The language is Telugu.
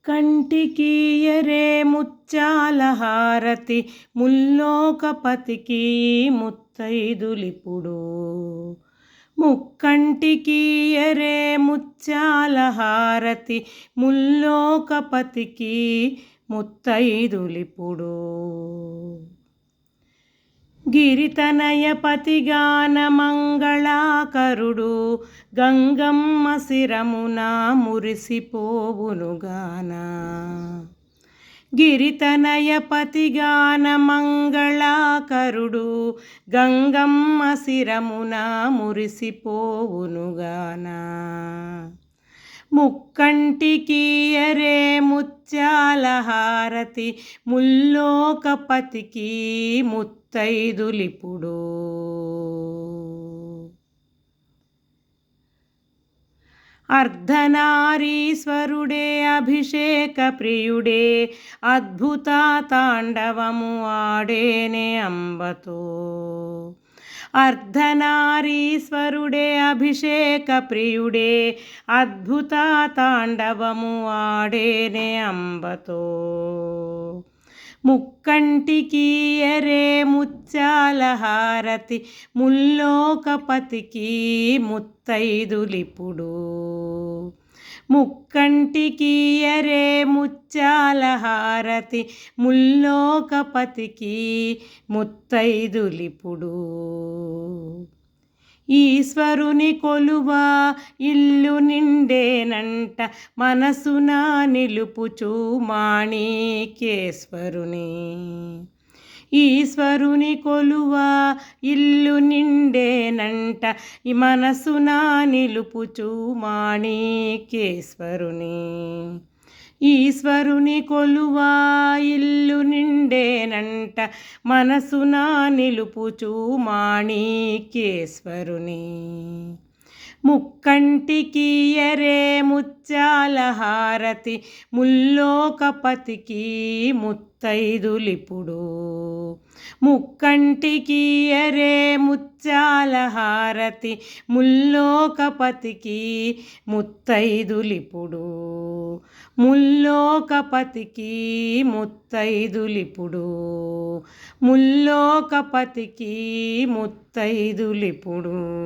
ముక్కంటికీయరే ముత్యాల హారతి ముల్లోకపతికి ముత్తైదులిపుడు. ముక్కంటికీయరే ముత్యాల హారతి ముల్లోకపతికి ముత్తైదులిపుడు. గిరితనయపతిగాన మంగళాకరుడు గంగమ్మ శిరమున మురిసిపోవునుగాన. గిరితనయపతిగాన మంగళాకరుడు గంగమ్మ శిరమున మురిసిపోవునుగాన. ముక్కంటికీయరే ముత్యాలహా భారతి ముల్లోకపతికి ముత్తైదులిపుడు. అర్ధనారీశ్వరుడే అభిషేక ప్రియుడే అద్భుత తాండవము ఆడేనే అంబతో. అర్ధనారీశ్వరుడే అభిషేక ప్రియుడే అద్భుత తాండవము ఆడేనే అంబతో. ముక్కంటికి ఎరే ముక్కంటికీయరే ముత్యాల హారతి ముల్లోకపతికి ముత్తైదులిపుడు. ముక్కంటికీయరే ముత్యాల హారతి ముల్లోకపతికి ముత్తైదులిపుడు. ఈశ్వరుని కొలువా ఇల్లు నిండేనంట మనసున నిలుపుచూ మాణికేశ్వరుని ఈశ్వరుని కొలువ ఇల్లు నిండేనంట ఈ మనసున నిలుపుచూ మాణికేశ్వరుని ఈశ్వరుని కొలువా ఇల్లు నిండేనంట మనసున నిలుపుచూ మాణికేశ్వరుని ముక్కంటికీయరే ముత్యాల హారతి ముల్లోకపతికి ముత్తైదులిపుడు. ముక్కంటికి అరే ముత్యాల హారతి ముల్లోకపతికి ముత్తైదులిపుడు. ముల్లోకపతికి ముత్తైదులిపుడు. ముల్లోకపతికి ముత్తైదులిపుడు.